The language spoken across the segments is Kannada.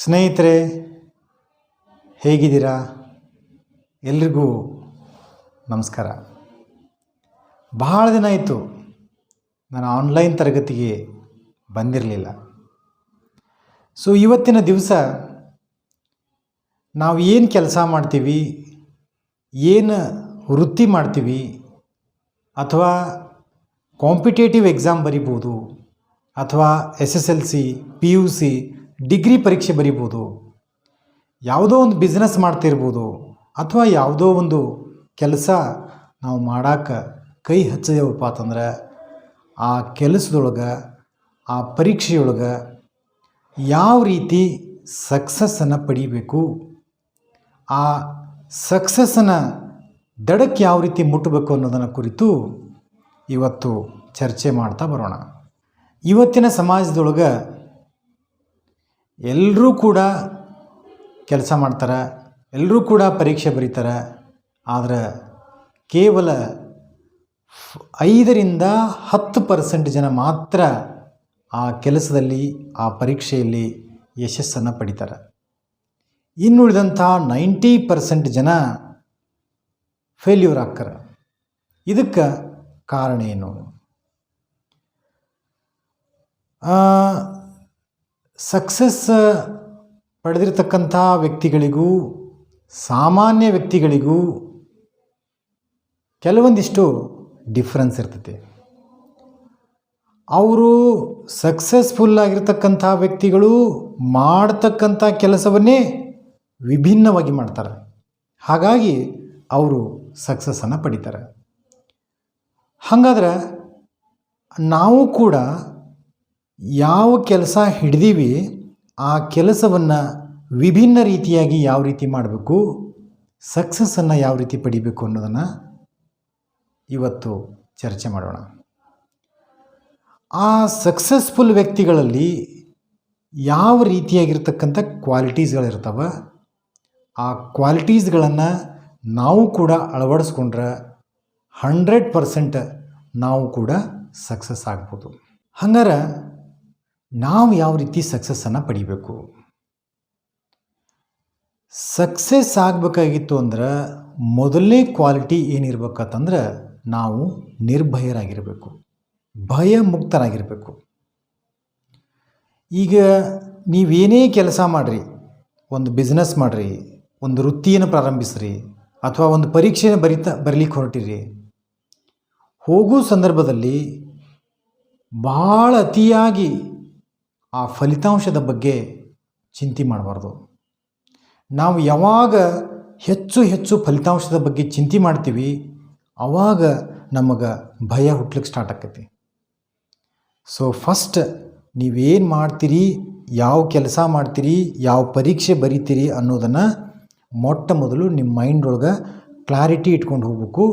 ಸ್ನೇಹಿತರೆ, ಹೇಗಿದ್ದೀರಾ? ಎಲ್ರಿಗೂ ನಮಸ್ಕಾರ. ಬಹಳ ದಿನ ಆಯಿತು ನಾನು ಆನ್ಲೈನ್ ತರಗತಿಗೆ ಬಂದಿರಲಿಲ್ಲ. ಸೊ ಇವತ್ತಿನ ದಿವಸ ನಾವು ಏನು ಕೆಲಸ ಮಾಡ್ತೀವಿ, ಏನು ವೃತ್ತಿ ಮಾಡ್ತೀವಿ ಅಥವಾ ಕಾಂಪಿಟೇಟಿವ್ ಎಕ್ಸಾಮ್ ಬರಿಬೋದು ಅಥವಾ S S L C P U C degree ಪರೀಕ್ಷೆ ಬರಿಬೋದು, ಯಾವುದೋ ಒಂದು ಬಿಸ್ನೆಸ್ ಮಾಡ್ತಿರ್ಬೋದು ಅಥವಾ ಯಾವುದೋ ಒಂದು ಕೆಲಸ ನಾವು ಮಾಡಕ್ಕೆ ಕೈ ಹಚ್ಚಿದೆವಪ್ಪ ಅಂತಂದ್ರೆ ಆ ಕೆಲಸದೊಳಗೆ, ಆ ಪರೀಕ್ಷೆಯೊಳಗೆ ಯಾವ ರೀತಿ ಸಕ್ಸಸ್ಸನ್ನು ಪಡಿಬೇಕು, ಆ ಸಕ್ಸಸ್ಸನ್ನು ದಡಕ್ಕೆ ಯಾವ ರೀತಿ ಮುಟ್ಟಬೇಕು ಅನ್ನೋದನ್ನು ಕುರಿತು ಇವತ್ತು ಚರ್ಚೆ ಮಾಡ್ತಾ ಬರೋಣ. ಇವತ್ತಿನ ಸಮಾಜದೊಳಗೆ ಎಲ್ಲರೂ ಕೂಡ ಕೆಲಸ ಮಾಡ್ತಾರೆ ಎಲ್ಲರೂ ಕೂಡ ಪರೀಕ್ಷೆ ಬರೀತಾರೆ, ಆದರೆ ಕೇವಲ ಐದರಿಂದ ಹತ್ತು ಪರ್ಸೆಂಟ್ ಜನ ಮಾತ್ರ ಆ ಕೆಲಸದಲ್ಲಿ, ಆ ಪರೀಕ್ಷೆಯಲ್ಲಿ ಯಶಸ್ಸನ್ನು ಪಡಿತಾರೆ. ಇನ್ನುಳಿದಂಥ ನೈಂಟಿ ಪರ್ಸೆಂಟ್ ಜನ ಫೇಲ್ಯೂರ್ ಆಗ್ತಾರೆ. ಇದಕ್ಕೆ ಕಾರಣ ಏನು? ಸಕ್ಸಸ್ ಪಡೆದಿರತಕ್ಕಂಥ ವ್ಯಕ್ತಿಗಳಿಗೂ, ಸಾಮಾನ್ಯ ವ್ಯಕ್ತಿಗಳಿಗೂ ಕೆಲವೊಂದಿಷ್ಟು ಡಿಫ್ರೆನ್ಸ್ ಇರ್ತೈತಿ. ಅವರು ಸಕ್ಸಸ್ಫುಲ್ ಆಗಿರ್ತಕ್ಕಂಥ ವ್ಯಕ್ತಿಗಳು ಮಾಡ್ತಕ್ಕಂಥ ಕೆಲಸವನ್ನೇ ವಿಭಿನ್ನವಾಗಿ ಮಾಡ್ತಾರೆ. ಹಾಗಾಗಿ ಅವರು ಸಕ್ಸಸ್ಸನ್ನು ಪಡಿತಾರೆ. ಹಾಗಾದ್ರೆ ನಾವು ಕೂಡ ಯಾವ ಕೆಲಸ ಹಿಡಿದೀವಿ, ಆ ಕೆಲಸವನ್ನು ವಿಭಿನ್ನ ರೀತಿಯಾಗಿ ಯಾವ ರೀತಿ ಮಾಡಬೇಕು ಸಕ್ಸಸ್ಸನ್ನು ಯಾವ ರೀತಿ ಪಡಿಬೇಕು ಅನ್ನೋದನ್ನು ಇವತ್ತು ಚರ್ಚೆ ಮಾಡೋಣ. ಆ ಸಕ್ಸಸ್ಫುಲ್ ವ್ಯಕ್ತಿಗಳಲ್ಲಿ ಯಾವ ರೀತಿಯಾಗಿರ್ತಕ್ಕಂಥ ಕ್ವಾಲಿಟೀಸ್ಗಳಿರ್ತವೆ ಆ ಕ್ವಾಲಿಟೀಸ್ಗಳನ್ನು ನಾವು ಕೂಡ ಅಳವಡಿಸ್ಕೊಂಡ್ರೆ ಹಂಡ್ರೆಡ್ ಪರ್ಸೆಂಟ್ ನಾವು ಕೂಡ ಸಕ್ಸಸ್ ಆಗ್ಬೋದು. ಹಂಗಾರೆ ನಾವು ಯಾವ ರೀತಿ ಸಕ್ಸಸ್ಸನ್ನು ಪಡಿಬೇಕು? ಸಕ್ಸಸ್ ಆಗಬೇಕಾಗಿತ್ತು ಅಂದ್ರೆ ಮೊದಲನೇ ಕ್ವಾಲಿಟಿ ಏನಿರ್ಬೇಕಂತಂದ್ರೆ ನಾವು ನಿರ್ಭಯರಾಗಿರಬೇಕು. ಭಯ ಮುಕ್ತರಾಗಿರಬೇಕು ಈಗ ನೀವೇನೇ ಕೆಲಸ ಮಾಡಿರಿ, ಒಂದು ಬಿಸ್ನೆಸ್ ಮಾಡಿರಿ, ಒಂದು ವೃತ್ತಿಯನ್ನು ಪ್ರಾರಂಭಿಸ್ರಿ, ಅಥವಾ ಒಂದು ಪರೀಕ್ಷೆನ ಬರಿತಾ, ಬರಲಿಕ್ಕೆ ಹೊರಟಿರಿ, ಹೋಗೋ ಸಂದರ್ಭದಲ್ಲಿ ಭಾಳ ಅತಿಯಾಗಿ ಆ ಫಲಿತಾಂಶದ ಬಗ್ಗೆ ಚಿಂತೆ ಮಾಡಬಾರ್ದು. ನಾವು ಯಾವಾಗ ಹೆಚ್ಚು ಹೆಚ್ಚು ಫಲಿತಾಂಶದ ಬಗ್ಗೆ ಚಿಂತೆ ಮಾಡ್ತೀವಿ ಆವಾಗ ನಮಗೆ ಭಯ ಹುಟ್ಲಿಕ್ಕೆ ಸ್ಟಾರ್ಟ್ ಆಕೈತಿ. ಸೊ ಫಸ್ಟ್ ನೀವೇನು ಮಾಡ್ತೀರಿ, ಯಾವ ಕೆಲಸ ಮಾಡ್ತೀರಿ, ಯಾವ ಪರೀಕ್ಷೆ ಬರಿತೀರಿ ಅನ್ನೋದನ್ನು ಮೊಟ್ಟ ಮೊದಲು ನಿಮ್ಮ ಮೈಂಡ್ ಒಳಗೆ ಕ್ಲಾರಿಟಿ ಇಟ್ಕೊಂಡು ಹೋಗ್ಬೇಕು,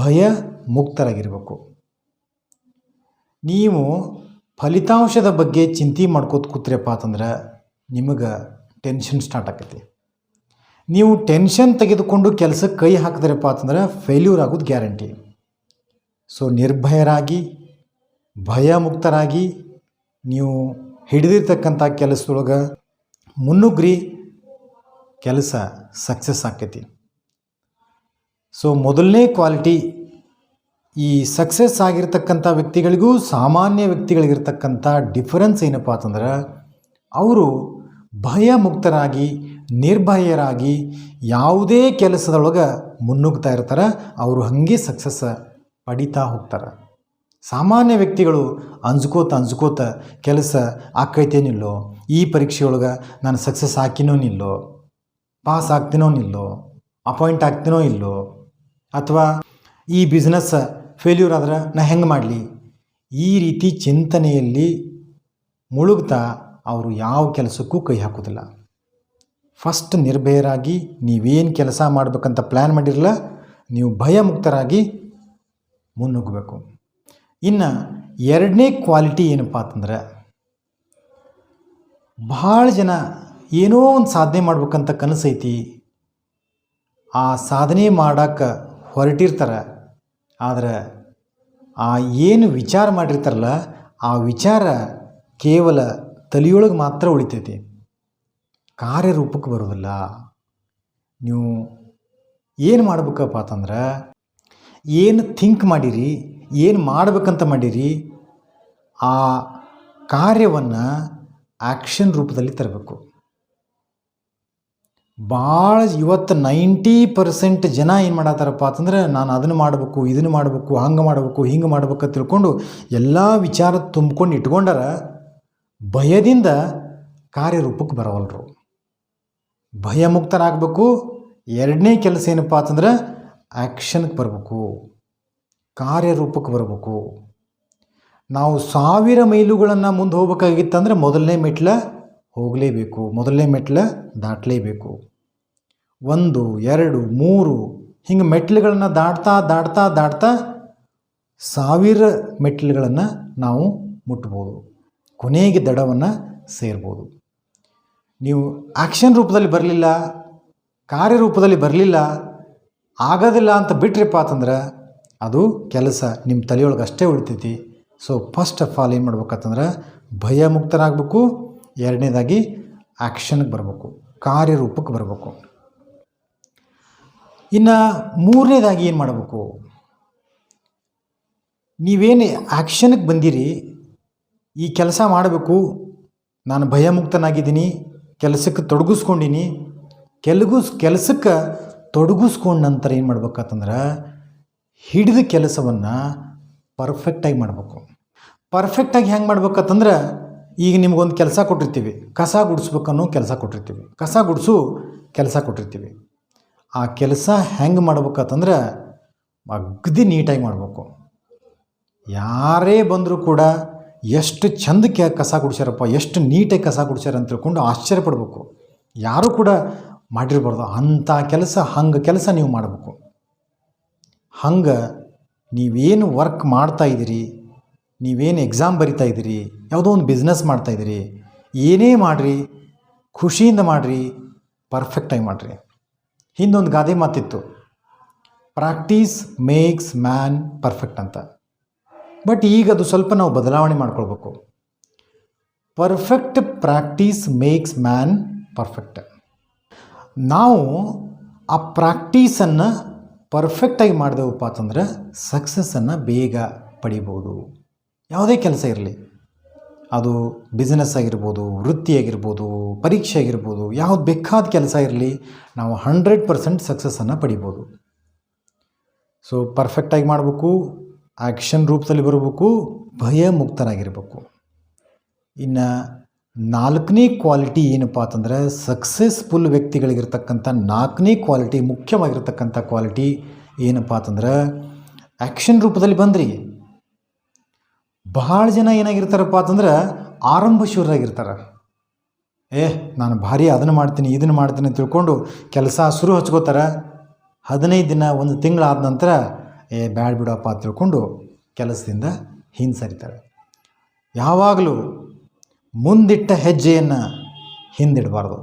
ಭಯ ಮುಕ್ತರಾಗಿರ್ಬೇಕು. ನೀವು ಫಲಿತಾಂಶದ ಬಗ್ಗೆ ಚಿಂತೆ ಮಾಡ್ಕೋತ ಕೂತ್ರಪ್ಪ ಅಂತಂದ್ರೆ ನಿಮಗೆ ಟೆನ್ಷನ್ ಸ್ಟಾರ್ಟ್ ಆಕೈತಿ. ನೀವು ಟೆನ್ಷನ್ ತೆಗೆದುಕೊಂಡು ಕೆಲಸಕ್ಕೆ ಕೈ ಹಾಕಿದ್ರಪ್ಪ ಅಂತಂದ್ರೆ ಫೇಲ್ಯೂರ್ ಆಗೋದು ಗ್ಯಾರಂಟಿ ಸೊ ನಿರ್ಭಯರಾಗಿ ಭಯ ಮುಕ್ತರಾಗಿ ನೀವು ಹಿಡಿದಿರ್ತಕ್ಕಂಥ ಕೆಲಸದೊಳಗೆ ಮುನ್ನುಗ್ರಿ, ಕೆಲಸ ಸಕ್ಸಸ್ ಆಕೈತಿ. ಸೊ ಮೊದಲನೇ ಕ್ವಾಲಿಟಿ ಈ ಸಕ್ಸಸ್ ಆಗಿರ್ತಕ್ಕಂಥ ವ್ಯಕ್ತಿಗಳಿಗೂ ಸಾಮಾನ್ಯ ವ್ಯಕ್ತಿಗಳಿಗಿರ್ತಕ್ಕಂಥ ಡಿಫರೆನ್ಸ್ ಏನಪ್ಪ ಅಂತಂದ್ರೆ, ಅವರು ಭಯ ಮುಕ್ತರಾಗಿ ನಿರ್ಭಯರಾಗಿ ಯಾವುದೇ ಕೆಲಸದೊಳಗೆ ಮುನ್ನುಗ್ತಾ ಇರ್ತಾರೆ, ಅವರು ಹಾಗೆ ಸಕ್ಸಸ್ ಪಡಿತಾ ಹೋಗ್ತಾರೆ. ಸಾಮಾನ್ಯ ವ್ಯಕ್ತಿಗಳು ಅಂಜ್ಕೋತ ಅಂಜ್ಕೋತ ಕೆಲಸ ಆಕೈತೇನಿಲ್ಲೋ ಈ ಪರೀಕ್ಷೆಯೊಳಗೆ ನಾನು ಸಕ್ಸಸ್ ಹಾಕಿನೋ ನಿಲ್ಲೋ ಪಾಸ್ ಆಗ್ತೀನೋ ನಿಲ್ಲೋ ಅಪಾಯಿಂಟ್ ಆಗ್ತೀನೋ ಇಲ್ಲೋ, ಅಥವಾ ಈ ಬಿಸ್ನೆಸ್ ಫೇಲ್ಯೂರ್ ಆದ್ರೆ ನಾ ಹೆಂಗೆ ಮಾಡಲಿ? ಈ ರೀತಿ ಚಿಂತನೆಯಲ್ಲಿ ಮುಳುಗ್ತಾ ಅವರು ಯಾವ ಕೆಲಸಕ್ಕೂ ಕೈ ಹಾಕೋದಿಲ್ಲ. ಫಸ್ಟ್ ನಿರ್ಭಯರಾಗಿ ನೀವೇನು ಕೆಲಸ ಮಾಡಬೇಕಂತ ಪ್ಲ್ಯಾನ್ ಮಾಡಿರಲ್ಲ ನೀವು ಭಯಮುಕ್ತರಾಗಿ ಮುನ್ನುಗ್ಗಬೇಕು. ಇನ್ನು ಎರಡನೇ ಕ್ವಾಲಿಟಿ ಏನಪ್ಪ ಅಂತಂದ್ರೆ, ಭಾಳ ಜನ ಏನೋ ಒಂದು ಸಾಧನೆ ಮಾಡ್ಬೇಕಂತ ಕನಸೈತಿ, ಆ ಸಾಧನೆ ಮಾಡೋಕ್ಕೆ ಹೊರಟಿರ್ತಾರೆ. ಆದರೆ ಆ ಏನು ವಿಚಾರ ಮಾಡಿರ್ತಾರಲ್ಲ, ಆ ವಿಚಾರ ಕೇವಲ ತಲೆಯೊಳಗೆ ಮಾತ್ರ ಉಳಿತೈತಿ. ಕಾರ್ಯರೂಪಕ್ಕೆ ಬರೋದಿಲ್ಲ. ನೀವು ಏನು ಮಾಡ್ಬೇಕಪ್ಪ ಅಂತಂದ್ರೆ, ಏನು ಥಿಂಕ್ ಮಾಡಿರಿ, ಏನು ಮಾಡ್ಬೇಕಂತ ಮಾಡಿರಿ, ಆ ಕಾರ್ಯವನ್ನು ಆ್ಯಕ್ಷನ್ ರೂಪದಲ್ಲಿ ತರಬೇಕು. ಭಾಳ ಇವತ್ತು ನೈಂಟಿ ಪರ್ಸೆಂಟ್ ಜನ ಏನು ಮಾಡತ್ತಾರಪ್ಪ ಅಂತಂದ್ರೆ ನಾನು ಅದನ್ನು ಮಾಡಬೇಕು, ಇದನ್ನು ಮಾಡಬೇಕು, ಹಂಗೆ ಮಾಡಬೇಕು, ಹಿಂಗೆ ಮಾಡ್ಬೇಕು ಅಂತ ತಿಳ್ಕೊಂಡು ಎಲ್ಲ ವಿಚಾರ ತುಂಬ್ಕೊಂಡು ಇಟ್ಕೊಂಡಾರ ಭಯದಿಂದ ಕಾರ್ಯರೂಪಕ್ಕೆ ಬರವಲ್ರು. ಭಯಮುಕ್ತರಾಗಬೇಕು. ಎರಡನೇ ಕೆಲಸ ಏನಪ್ಪ ಅಂತಂದ್ರೆ ಆ್ಯಕ್ಷನ್ಗೆ ಬರಬೇಕು, ಕಾರ್ಯರೂಪಕ್ಕೆ ಬರಬೇಕು. ನಾವು ಸಾವಿರ ಮೈಲುಗಳನ್ನು ಮುಂದೆ ಹೋಗ್ಬೇಕಾಗಿತ್ತಂದ್ರೆ ಮೊದಲನೇ ಮೆಟ್ಲ ಹೋಗಲೇಬೇಕು, ಮೊದಲನೇ ಮೆಟ್ಲ ದಾಟಲೇಬೇಕು. ಒಂದು, ಎರಡು, ಮೂರು ಹಿಂಗೆ ಮೆಟ್ಲುಗಳನ್ನು ದಾಟ್ತಾ ದಾಟ್ತಾ ದಾಟ್ತಾ ಸಾವಿರ ಮೆಟ್ಲುಗಳನ್ನು ನಾವು ಮುಟ್ಬೋದು. ಕೊನೆಗೆ ದಡವನ್ನು ಸೇರ್ಬೋದು. ನೀವು ಆ್ಯಕ್ಷನ್ ರೂಪದಲ್ಲಿ ಬರಲಿಲ್ಲ ಕಾರ್ಯರೂಪದಲ್ಲಿ ಬರಲಿಲ್ಲ, ಆಗೋದಿಲ್ಲ ಅಂತ ಬಿಟ್ರಿಪ್ಪ ಅಂತಂದ್ರೆ ಅದು ಕೆಲಸ ನಿಮ್ಮ ತಲೆಯೊಳಗೆ ಅಷ್ಟೇ ಉಳಿತೈತಿ. ಸೊ ಫಸ್ಟ್ ಆಫ್ ಆಲ್ ಏನು ಮಾಡ್ಬೇಕಂತಂದ್ರೆ ಭಯ ಮುಕ್ತರಾಗಬೇಕು ಎರಡನೇದಾಗಿ ಆ್ಯಕ್ಷನ್ಗೆ ಬರಬೇಕು ಕಾರ್ಯರೂಪಕ್ಕೆ ಬರಬೇಕು. ಇನ್ನು ಮೂರನೇದಾಗಿ ಏನು ಮಾಡಬೇಕು? ನೀವೇನು ಆ್ಯಕ್ಷನ್ಗೆ ಬಂದಿರಿ, ಈ ಕೆಲಸ ಮಾಡಬೇಕು, ನಾನು ಭಯಮುಕ್ತನಾಗಿದ್ದೀನಿ, ಕೆಲಸಕ್ಕೆ ತೊಡಗಿಸ್ಕೊಂಡಿನಿ ಕೆಲಗುಸ್ ಕೆಲಸಕ್ಕೆ ತೊಡಗಿಸ್ಕೊಂಡ ನಂತರ ಏನು ಮಾಡ್ಬೇಕಂತಂದ್ರೆ, ಹಿಡಿದ ಕೆಲಸವನ್ನು ಪರ್ಫೆಕ್ಟಾಗಿ ಮಾಡಬೇಕು. ಪರ್ಫೆಕ್ಟಾಗಿ ಹೆಂಗೆ ಮಾಡ್ಬೇಕಂತಂದ್ರೆ, ಈಗ ನಿಮಗೊಂದು ಕೆಲಸ ಕೊಟ್ಟಿರ್ತೀವಿ, ಕಸ ಗುಡಿಸ್ಬೇಕನ್ನೋ ಕೆಲಸ ಕೊಟ್ಟಿರ್ತೀವಿ, ಕಸ ಗುಡಿಸು ಕೆಲಸ ಕೊಟ್ಟಿರ್ತೀವಿ. ಆ ಕೆಲಸ ಹೆಂಗೆ ಮಾಡ್ಬೇಕಂತಂದ್ರೆ ಅಗ್ದಿ ನೀಟಾಗಿ ಮಾಡಬೇಕು. ಯಾರೇ ಬಂದರೂ ಕೂಡ ಎಷ್ಟು ಚಂದಕ್ಕೆ ಕಸ ಗುಡಿಸ್ಯಾರಪ್ಪ, ಎಷ್ಟು ನೀಟಾಗಿ ಕಸ ಗುಡಿಸ್ಯಾರ ಅಂತ ತಿಳ್ಕೊಂಡು ಆಶ್ಚರ್ಯ ಪಡಬೇಕು. ಯಾರೂ ಕೂಡ ಮಾಡಿರ್ಬಾರ್ದು. ಅಂಥ ಕೆಲಸ, ಹಂಗೆ ಕೆಲಸ ನೀವು ಮಾಡಬೇಕು. ಹಂಗೆ ನೀವೇನು ವರ್ಕ್ ಮಾಡ್ತಾ ಇದ್ದೀರಿ, ನೀವೇನು ಎಕ್ಸಾಮ್ ಬರಿತಾ ಇದ್ದೀರಿ, ಯಾವುದೋ ಒಂದು ಬಿಸ್ನೆಸ್ ಮಾಡ್ತಾ ಇದ್ದೀರಿ, ಏನೇ ಮಾಡಿರಿ, ಖುಷಿಯಿಂದ ಮಾಡಿರಿ, ಪರ್ಫೆಕ್ಟಾಗಿ ಮಾಡಿರಿ. ಹಿಂದೊಂದು ಗಾದೆ ಮಾತಿತ್ತು. ಪ್ರಾಕ್ಟೀಸ್ ಮೇಕ್ಸ್ ಮ್ಯಾನ್ ಪರ್ಫೆಕ್ಟ್ ಅಂತ. ಬಟ್ ಈಗ ಅದು ಸ್ವಲ್ಪ ನಾವು ಬದಲಾವಣೆ ಮಾಡ್ಕೊಳ್ಬೇಕು. Perfect practice makes man perfect ನಾವು ಆ ಪ್ರಾಕ್ಟೀಸನ್ನು ಪರ್ಫೆಕ್ಟಾಗಿ ಮಾಡಿದೆವಪ್ಪ ಅಂತಂದ್ರೆ ಸಕ್ಸಸ್ಸನ್ನು ಬೇಗ ಪಡಿಬೋದು. ಯಾವುದೇ ಕೆಲಸ ಇರಲಿ. ಅದು ಬಿಸ್ನೆಸ್ ಆಗಿರ್ಬೋದು ವೃತ್ತಿ ಆಗಿರ್ಬೋದು ಪರೀಕ್ಷೆ ಆಗಿರ್ಬೋದು ಯಾವ್ದು ಬೇಕಾದ ಕೆಲಸ ಇರಲಿ, ನಾವು ಹಂಡ್ರೆಡ್ ಪರ್ಸೆಂಟ್ ಸಕ್ಸಸ್ಸನ್ನು ಪಡಿಬೋದು. ಸೊ ಪರ್ಫೆಕ್ಟಾಗಿ ಮಾಡಬೇಕು ಆ್ಯಕ್ಷನ್ ರೂಪದಲ್ಲಿ ಬರಬೇಕು, ಭಯ ಮುಕ್ತರಾಗಿರಬೇಕು. ಇನ್ನು ನಾಲ್ಕನೇ ಕ್ವಾಲಿಟಿ ಏನಪ್ಪ ಅಂತಂದರೆ ಸಕ್ಸಸ್ಫುಲ್ ವ್ಯಕ್ತಿಗಳಿಗಿರ್ತಕ್ಕಂಥ ನಾಲ್ಕನೇ ಕ್ವಾಲಿಟಿ ಮುಖ್ಯವಾಗಿರ್ತಕ್ಕಂಥ ಕ್ವಾಲಿಟಿ ಏನಪ್ಪ ಅಂತಂದ್ರೆ ಆ್ಯಕ್ಷನ್ ರೂಪದಲ್ಲಿ ಬಂದ್ರಿ. ಭಾಳ ಜನ ಏನಾಗಿರ್ತಾರಪ್ಪ ಅಂತಂದ್ರೆ ಆರಂಭಶೂರಾಗಿರ್ತಾರೆ ಏ, ನಾನು ಭಾರಿ ಅದನ್ನು ಮಾಡ್ತೀನಿ, ಇದನ್ನು ಮಾಡ್ತೀನಿ ಅಂತ ತಿಳ್ಕೊಂಡು ಕೆಲಸ ಶುರು ಹಚ್ಕೋತಾರೆ. ಹದಿನೈದು ದಿನ, ಒಂದು ತಿಂಗಳಾದ ನಂತರ, ಏ, ಬ್ಯಾಡ ಬಿಡಪ್ಪ ತಿಳ್ಕೊಂಡು ಕೆಲಸದಿಂದ ಹಿಂದೆ ಸರಿತಾರೆ ಯಾವಾಗಲೂ ಮುಂದಿಟ್ಟ ಹೆಜ್ಜೆಯನ್ನು ಹಿಂದಿಡಬಾರ್ದು.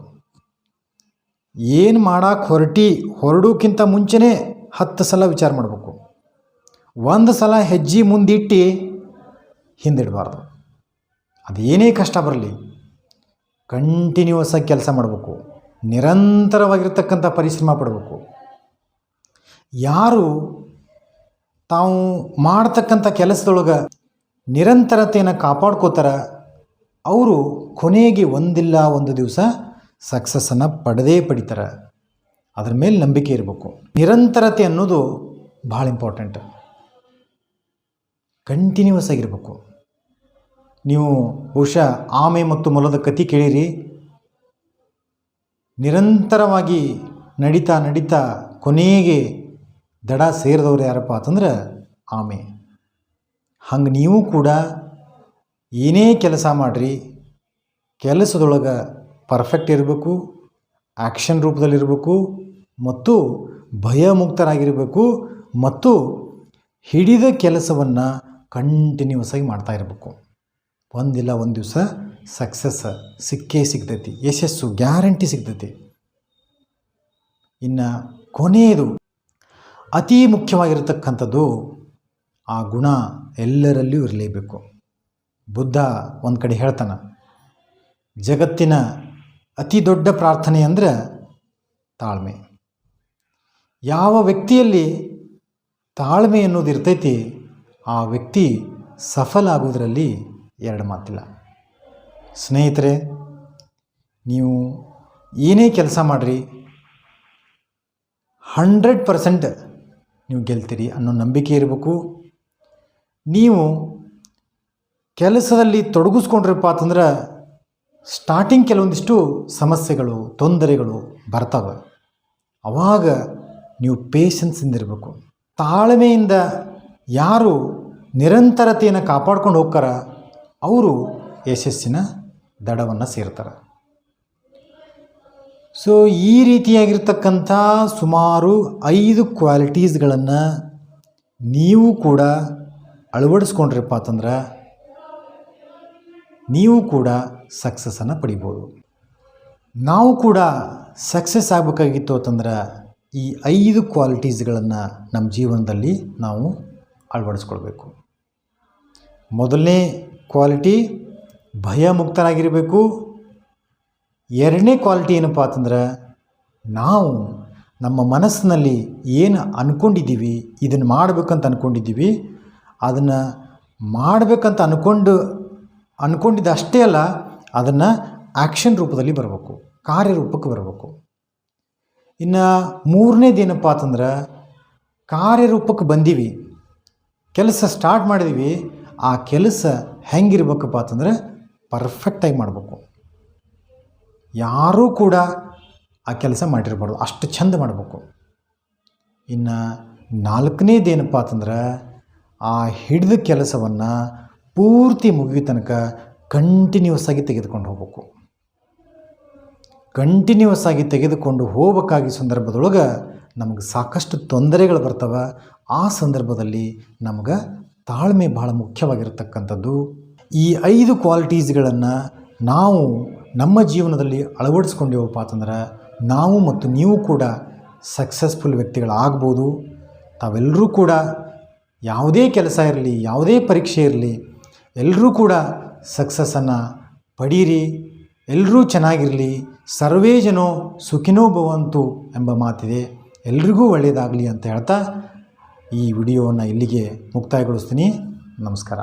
ಏನು ಮಾಡೋಕ್ಕೆ ಹೊರಟಿ ಹೊರಡೋಕ್ಕಿಂತ ಮುಂಚೆನೇ ಹತ್ತು ಸಲ ವಿಚಾರ ಮಾಡಬೇಕು. ಒಂದು ಸಲ ಹೆಜ್ಜೆ ಮುಂದಿಟ್ಟು ಹಿಂದಿಡಬಾರ್ದು. ಅದೇನೇ ಕಷ್ಟ ಬರಲಿ ಕಂಟಿನ್ಯೂಸ್ ಆಗಿ ಕೆಲಸ ಮಾಡಬೇಕು. ನಿರಂತರವಾಗಿರ್ತಕ್ಕಂಥ ಪರಿಶ್ರಮ ಪಡಬೇಕು. ಯಾರು ತಾವು ಮಾಡ್ತಕ್ಕಂಥ ಕೆಲಸದೊಳಗೆ ನಿರಂತರತೆಯನ್ನು ಕಾಪಾಡ್ಕೋತಾರ, ಅವರು ಕೊನೆಗೆ ಒಂದಿಲ್ಲ ಒಂದು ದಿವಸ ಸಕ್ಸಸ್ಸನ್ನು ಪಡೆದೇ ಪಡಿತಾರೆ. ಅದ್ರ ಮೇಲೆ ನಂಬಿಕೆ ಇರಬೇಕು. ನಿರಂತರತೆ ಅನ್ನೋದು ಭಾಳ ಇಂಪಾರ್ಟೆಂಟ್. ಕಂಟಿನ್ಯೂಸ್ ಆಗಿರಬೇಕು ನೀವು ಬಹುಶಃ ಆಮೆ ಮತ್ತು ಮೊಲದ ಕತಿ ಕೇಳಿರಿ. ನಿರಂತರವಾಗಿ ನಡೀತಾ ನಡೀತಾ ಕೊನೆಗೆ ದಡ ಸೇರಿದವ್ರು ಯಾರಪ್ಪ ಅಂತಂದ್ರೆ ಆಮೆ. ಹಂಗೆ ನೀವು ಕೂಡ ಏನೇ ಕೆಲಸ ಮಾಡಿರಿ, ಕೆಲಸದೊಳಗೆ ಪರ್ಫೆಕ್ಟ್ ಇರಬೇಕು ಆ್ಯಕ್ಷನ್ ರೂಪದಲ್ಲಿರಬೇಕು ಮತ್ತು ಭಯಮುಕ್ತರಾಗಿರಬೇಕು ಮತ್ತು ಹಿಡಿದ ಕೆಲಸವನ್ನು ಕಂಟಿನ್ಯೂಸ್ ಆಗಿ ಮಾಡ್ತಾ ಇರಬೇಕು. ಒಂದಿಲ್ಲ, ಒಂದು ದಿವಸ ಸಕ್ಸಸ್ ಸಿಕ್ಕೇ ಸಿಗ್ತೈತಿ. ಯಶಸ್ಸು ಗ್ಯಾರಂಟಿ ಸಿಗ್ತೈತಿ. ಇನ್ನು ಕೊನೆಯದು, ಅತಿ ಮುಖ್ಯವಾಗಿರತಕ್ಕಂಥದ್ದು ಆ ಗುಣ ಎಲ್ಲರಲ್ಲಿಯೂ ಇರಲೇಬೇಕು. ಬುದ್ಧ ಒಂದು ಕಡೆ ಹೇಳ್ತಾನೆ, ಜಗತ್ತಿನ ಅತಿ ದೊಡ್ಡ ಪ್ರಾರ್ಥನೆ ಅಂದರೆ ತಾಳ್ಮೆ. ಯಾವ ವ್ಯಕ್ತಿಯಲ್ಲಿ ತಾಳ್ಮೆ ಅನ್ನೋದು ಇರ್ತೈತಿ ಆ ವ್ಯಕ್ತಿ ಸಫಲ ಆಗೋದರಲ್ಲಿ ಎರಡು ಮಾತಿಲ್ಲ. ಸ್ನೇಹಿತರೆ, ನೀವು ಏನೇ ಕೆಲಸ ಮಾಡಿರಿ, ಹಂಡ್ರೆಡ್ ಪರ್ಸೆಂಟ್ ನೀವು ಗೆಲ್ತೀರಿ ಅನ್ನೋ ನಂಬಿಕೆ ಇರಬೇಕು. ನೀವು ಕೆಲಸದಲ್ಲಿ ತೊಡಗಿಸ್ಕೊಂಡ್ರಪ್ಪ ಅಂತಂದ್ರೆ ಸ್ಟಾರ್ಟಿಂಗ್ ಕೆಲವೊಂದಿಷ್ಟು ಸಮಸ್ಯೆಗಳು, ತೊಂದರೆಗಳು ಬರ್ತವೆ. ಅವಾಗ ನೀವು ಪೇಷನ್ಸಿಂದ ಇರಬೇಕು. ತಾಳ್ಮೆಯಿಂದ ಯಾರು ನಿರಂತರತೆಯನ್ನು ಕಾಪಾಡ್ಕೊಂಡು ಹೋಗ್ತಾರ, ಅವರು ಯಶಸ್ಸಿನ ದಡವನ್ನು ಸೇರ್ತಾರೆ. ಸೊ ಈ ರೀತಿಯಾಗಿರ್ತಕ್ಕಂಥ ಸುಮಾರು ಐದು ಕ್ವಾಲಿಟೀಸ್ಗಳನ್ನು ನೀವು ಕೂಡ ಅಳವಡಿಸ್ಕೊಂಡ್ರಪ್ಪ ಅಂತಂದ್ರೆ, ನೀವು ಕೂಡ ಸಕ್ಸಸ್ಸನ್ನು ಪಡಿಬೋದು. ನಾವು ಕೂಡ ಸಕ್ಸಸ್ ಆಗಬೇಕಾಗಿತ್ತು ಅಂತಂದ್ರೆ, ಈ ಐದು ಕ್ವಾಲಿಟೀಸ್ಗಳನ್ನು ನಮ್ಮ ಜೀವನದಲ್ಲಿ ನಾವು ಅಳವಡಿಸ್ಕೊಳ್ಬೇಕು. ಮೊದಲನೇ ಕ್ವಾಲಿಟಿ ಭಯಮುಕ್ತರಾಗಿರಬೇಕು ಎರಡನೇ ಕ್ವಾಲಿಟಿ ಏನಪ್ಪ ಅಂತಂದ್ರೆ, ನಾವು ನಮ್ಮ ಮನಸ್ಸಿನಲ್ಲಿ ಏನು ಅಂದ್ಕೊಂಡಿದ್ದೀವಿ ಇದನ್ನು ಮಾಡಬೇಕಂತ ಅಂದ್ಕೊಂಡಿದ್ದೀವಿ ಅದನ್ನು ಮಾಡಬೇಕಂತ ಅಂದ್ಕೊಂಡು ಅಂದ್ಕೊಂಡಿದ್ದು ಅಷ್ಟೇ ಅಲ್ಲ, ಅದನ್ನು ಆ್ಯಕ್ಷನ್ ರೂಪದಲ್ಲಿ ಬರಬೇಕು, ಕಾರ್ಯರೂಪಕ್ಕೆ ಬರಬೇಕು. ಇನ್ನು ಮೂರನೇದೇನಪ್ಪ ಅಂತಂದ್ರೆ, ಕಾರ್ಯರೂಪಕ್ಕೆ ಬಂದೀವಿ. ಕೆಲಸ ಸ್ಟಾರ್ಟ್ ಮಾಡಿದೀವಿ, ಆ ಕೆಲಸ ಹೆಂಗಿರ್ಬೇಕಪ್ಪ ಅಂತಂದ್ರೆ ಪರ್ಫೆಕ್ಟಾಗಿ ಮಾಡಬೇಕು. ಯಾರೂ ಕೂಡ ಆ ಕೆಲಸ ಮಾಡಿರಬಾರ್ದು, ಅಷ್ಟು ಚಂದ ಮಾಡಬೇಕು. ಇನ್ನು ನಾಲ್ಕನೇದೇನಪ್ಪ ಅಂತಂದ್ರೆ ಆ ಹಿಡಿದ ಕೆಲಸವನ್ನು ಪೂರ್ತಿ ಮುಗಿಯೋ ತನಕ ಕಂಟಿನ್ಯೂಸ್ ಆಗಿ ತೆಗೆದುಕೊಂಡು ಹೋಗಬೇಕು. ಕಂಟಿನ್ಯೂಸ್ ಆಗಿ ತೆಗೆದುಕೊಂಡು ಹೋಗಬೇಕಾಗಿ ಸಂದರ್ಭದೊಳಗೆ ನಮಗೆ ಸಾಕಷ್ಟು ತೊಂದರೆಗಳು ಬರ್ತವೆ ಆ ಸಂದರ್ಭದಲ್ಲಿ ನಮ್ಗೆ ತಾಳ್ಮೆ ಭಾಳ ಮುಖ್ಯವಾಗಿರತಕ್ಕಂಥದ್ದು. ಈ ಐದು ಕ್ವಾಲಿಟೀಸ್ಗಳನ್ನು ನಾವು ನಮ್ಮ ಜೀವನದಲ್ಲಿ ಅಳವಡಿಸ್ಕೊಂಡೇವಪ್ಪ ಅಂತಂದ್ರೆ ನಾವು ಮತ್ತು ನೀವು ಕೂಡ ಸಕ್ಸಸ್ಫುಲ್ ವ್ಯಕ್ತಿಗಳಾಗ್ಬೋದು. ತಾವೆಲ್ಲರೂ ಕೂಡ ಯಾವುದೇ ಕೆಲಸ ಇರಲಿ, ಯಾವುದೇ ಪರೀಕ್ಷೆ ಇರಲಿ ಎಲ್ಲರೂ ಕೂಡ ಸಕ್ಸಸ್ಸನ್ನು ಪಡೀರಿ ಎಲ್ಲರೂ ಚೆನ್ನಾಗಿರಲಿ, ಸರ್ವೇ ಜನೋ ಸುಖಿನೋ ಭವಂತು ಎಂಬ ಮಾತಿದೆ. ಎಲ್ರಿಗೂ ಒಳ್ಳೆಯದಾಗಲಿ ಅಂತ ಹೇಳ್ತಾ ಈ ವಿಡಿಯೋವನ್ನು ಇಲ್ಲಿಗೆ ಮುಕ್ತಾಯಗೊಳಿಸ್ತೀನಿ. ನಮಸ್ಕಾರ.